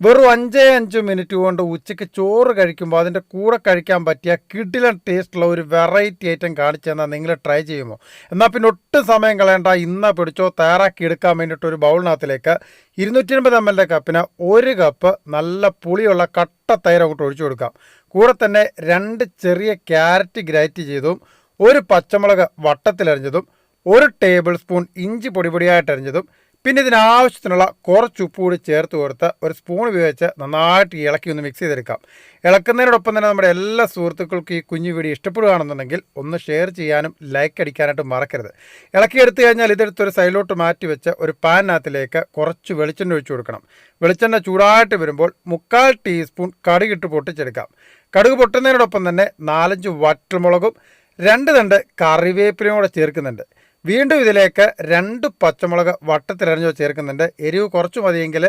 വെറും അഞ്ചേ അഞ്ച് മിനിറ്റ് കൊണ്ട് ഉച്ചയ്ക്ക് ചോറ് കഴിക്കുമ്പോൾ അതിന്റെ കൂടെ കഴിക്കാൻ പറ്റിയ കിടിലൻ ടേസ്റ്റുള്ള ഒരു വെറൈറ്റി ഐറ്റം കാണിച്ചു തന്നാൽ നിങ്ങൾ ട്രൈ ചെയ്യുമോ? എന്നാൽ പിന്നെ ഒട്ടും സമയം കളയണ്ട. ഇന്ന് പിടിച്ചോ തയ്യാറാക്കി എടുക്കാൻ വേണ്ടിയിട്ട് ഒരു ബൗളിനകത്തിലേക്ക് ഇരുന്നൂറ്റി അൻപത് എം എൽ കപ്പിന് ഒരു കപ്പ് നല്ല പുളിയുള്ള കട്ട തൈര അങ്ങോട്ട് ഒഴിച്ചു കൊടുക്കാം. കൂടെ തന്നെ രണ്ട് ചെറിയ ക്യാരറ്റ് ഗ്രൈറ്റ് ചെയ്തതും ഒരു പച്ചമുളക് വട്ടത്തിലരിഞ്ഞതും ഒരു ടേബിൾ സ്പൂൺ ഇഞ്ചി പൊടിപൊടിയായിട്ട് അരിഞ്ഞതും പിന്നെ ഇതിനാവശ്യത്തിനുള്ള കുറച്ച് ഉപ്പ് കൂടി ചേർത്ത് കൊടുത്ത് ഒരു സ്പൂൺ ഉപയോഗിച്ച് നന്നായിട്ട് ഇളക്കി ഒന്ന് മിക്സ് ചെയ്തെടുക്കാം. ഇളക്കുന്നതിനോടൊപ്പം തന്നെ നമ്മുടെ എല്ലാ സുഹൃത്തുക്കൾക്കും ഈ കുഞ്ഞു വീഡിയോ ഇഷ്ടപ്പെടുകയാണെന്നുണ്ടെങ്കിൽ ഒന്ന് ഷെയർ ചെയ്യാനും ലൈക്ക് അടിക്കാനായിട്ട് മറക്കരുത്. ഇളക്കി എടുത്തു കഴിഞ്ഞാൽ ഇതെടുത്തൊരു സൈഡിലോട്ട് മാറ്റി വെച്ച് ഒരു പാനിനകത്തിലേക്ക് കുറച്ച് വെളിച്ചെണ്ണ ഒഴിച്ചു കൊടുക്കണം. വെളിച്ചെണ്ണ ചൂടായിട്ട് വരുമ്പോൾ മുക്കാൽ ടീസ്പൂൺ കടുകിട്ട് പൊട്ടിച്ചെടുക്കാം. കടുക് പൊട്ടുന്നതിനോടൊപ്പം തന്നെ നാലഞ്ച് വറ്റൽമുളകും രണ്ട് തണ്ട് കറിവേപ്പിലയും കൂടെ ചേർക്കുന്നുണ്ട്. വീണ്ടും ഇതിലേക്ക് രണ്ട് പച്ചമുളക് വട്ടത്തിലരിഞ്ഞോ ചേർക്കുന്നുണ്ട്. എരിവ് കുറച്ച് മതിയെങ്കിൽ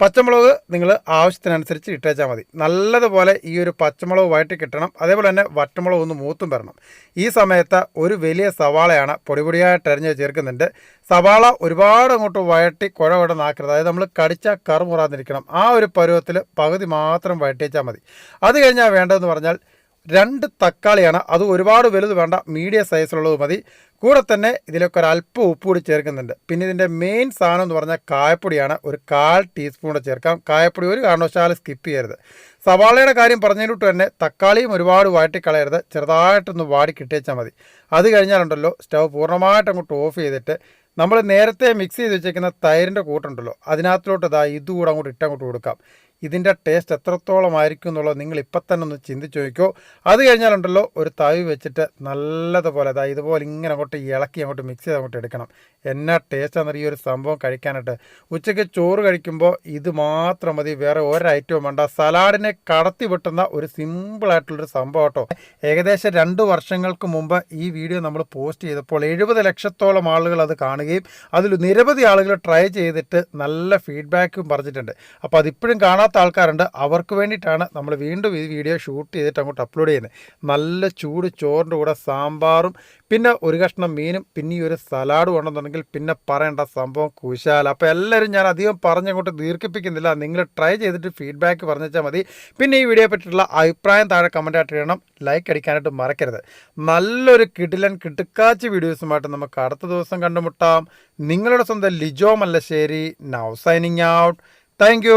പച്ചമുളക് നിങ്ങൾ ആവശ്യത്തിനനുസരിച്ച് ഇട്ടേച്ചാൽ മതി. നല്ലതുപോലെ ഈ ഒരു പച്ചമുളക് വഴറ്റി കിട്ടണം. അതേപോലെ തന്നെ വറ്റമുളക് ഒന്ന് മൂത്തും വരണം. ഈ സമയത്ത് ഒരു വലിയ സവാളയാണ് പൊടിപൊടിയായിട്ട് അരിഞ്ഞ് ചേർക്കുന്നുണ്ട്. സവാള ഒരുപാട് അങ്ങോട്ട് വയറ്റി കുഴ അതായത് നമ്മൾ കടിച്ച കറുമുറാതിരിക്കണം ആ ഒരു പരുവത്തിൽ പകുതി മാത്രം വഴറ്റിച്ചാൽ മതി. അത് കഴിഞ്ഞാൽ വേണ്ടതെന്ന് പറഞ്ഞാൽ രണ്ട് തക്കാളിയാണ്. അത് ഒരുപാട് വലുത് വേണ്ട. മീഡിയം സൈസിലുള്ളത് മതി. കൂടെ തന്നെ ഇതിലൊക്കെ ഒരു അല്പം ഉപ്പ് കൂടി ചേർക്കുന്നുണ്ട്. പിന്നെ ഇതിന്റെ മെയിൻ സാധനം എന്ന് പറഞ്ഞാൽ കായപ്പൊടിയാണ്. ഒരു കാൽ ടീസ്പൂൺ ചേർക്കാം. കായപ്പൊടി ഒരു കാരണവശാലും സ്കിപ്പ് ചെയ്യരുത്. സവാളയുടെ കാര്യം പറഞ്ഞതിലോട്ട് തന്നെ തക്കാളിയും ഒരുപാട് വാട്ടിക്കളയരുത് ചെറുതായിട്ടൊന്ന് വാടി കിട്ടിയേച്ചാൽ മതി. അത് കഴിഞ്ഞാലുണ്ടല്ലോ സ്റ്റവ് പൂർണമായിട്ട് അങ്ങോട്ട് ഓഫ് ചെയ്തിട്ട് നമ്മൾ നേരത്തെ മിക്സ് ചെയ്ത് വെച്ചേക്കുന്ന തൈരിന്റെ കൂട്ടുണ്ടല്ലോ അതിനകത്തോട്ട് ഇതാ ഇതുകൂടെ അങ്ങോട്ട് ഇട്ടങ്ങോട്ട് കൊടുക്കാം. ഇതിന്റെ ടേസ്റ്റ് എത്രത്തോളം ആയിരിക്കും എന്നുള്ളത് നിങ്ങൾ ഇപ്പം തന്നെ ഒന്ന് ചിന്തിച്ച് നോക്കിക്കോ. അത് കഴിഞ്ഞാലുണ്ടല്ലോ ഒരു തവി വെച്ചിട്ട് നല്ലതുപോലെ അതായത് ഇതുപോലെ ഇങ്ങനെ ഇളക്കി അങ്ങോട്ട് മിക്സ് ചെയ്ത് അങ്ങോട്ട് എടുക്കണം. എന്നാ ടേസ്റ്റ് ആണെന്ന് ഈ ഒരു സംഭവം കഴിക്കാനായിട്ട്. ഉച്ചയ്ക്ക് ചോറ് കഴിക്കുമ്പോൾ ഇത് മാത്രം മതി. വേറെ ഒരു ഐറ്റവും വേണ്ട. സലാഡിനെ കടത്തി വെട്ടുന്ന ഒരു സിമ്പിളായിട്ടുള്ളൊരു സംഭവം കേട്ടോ. ഏകദേശം രണ്ട് വർഷങ്ങൾക്ക് മുമ്പ് ഈ വീഡിയോ നമ്മൾ പോസ്റ്റ് ചെയ്തപ്പോൾ എഴുപത് ലക്ഷത്തോളം ആളുകൾ അത് കാണുകയും അതിൽ നിരവധി ആളുകൾ ട്രൈ ചെയ്തിട്ട് നല്ല ഫീഡ്ബാക്കും പറഞ്ഞിട്ടുണ്ട്. അപ്പോൾ അതിപ്പോഴും കാണാത്ത ആൾക്കാരുണ്ട്. അവർക്ക് വേണ്ടിയിട്ടാണ് നമ്മൾ വീണ്ടും ഈ വീഡിയോ ഷൂട്ട് ചെയ്തിട്ട് അങ്ങോട്ട് അപ്ലോഡ് ചെയ്യുന്നത്. നല്ല ചൂട് ചോറിന്റെ കൂടെ സാമ്പാറും പിന്നെ ഒരു കഷ്ണം മീനും പിന്നെ ഈ ഒരു സലാഡ് ഉണ്ടെന്നുണ്ടെങ്കിൽ പിന്നെ പറയേണ്ട സംഭവം കുശാല. അപ്പോൾ എല്ലാവരും ഞാൻ അധികം പറഞ്ഞങ്ങോട്ട് ദീർഘിപ്പിക്കുന്നില്ല. നിങ്ങൾ ട്രൈ ചെയ്തിട്ട് ഫീഡ്ബാക്ക് പറഞ്ഞാൽ മതി. പിന്നെ ഈ വീഡിയോയെ പറ്റിയിട്ടുള്ള അഭിപ്രായം താഴെ കമന്റായിട്ട് ചെയ്യണം ലൈക്ക് അടിക്കാനായിട്ട് മറക്കരുത്. നല്ലൊരു കിടിലൻ കിട്ടുക്കാച്ച് വീഡിയോസുമായിട്ട് നമുക്ക് അടുത്ത ദിവസം കണ്ടുമുട്ടാം. നിങ്ങളുടെ സ്വന്തം Lijo Mallassery. Now signing out thank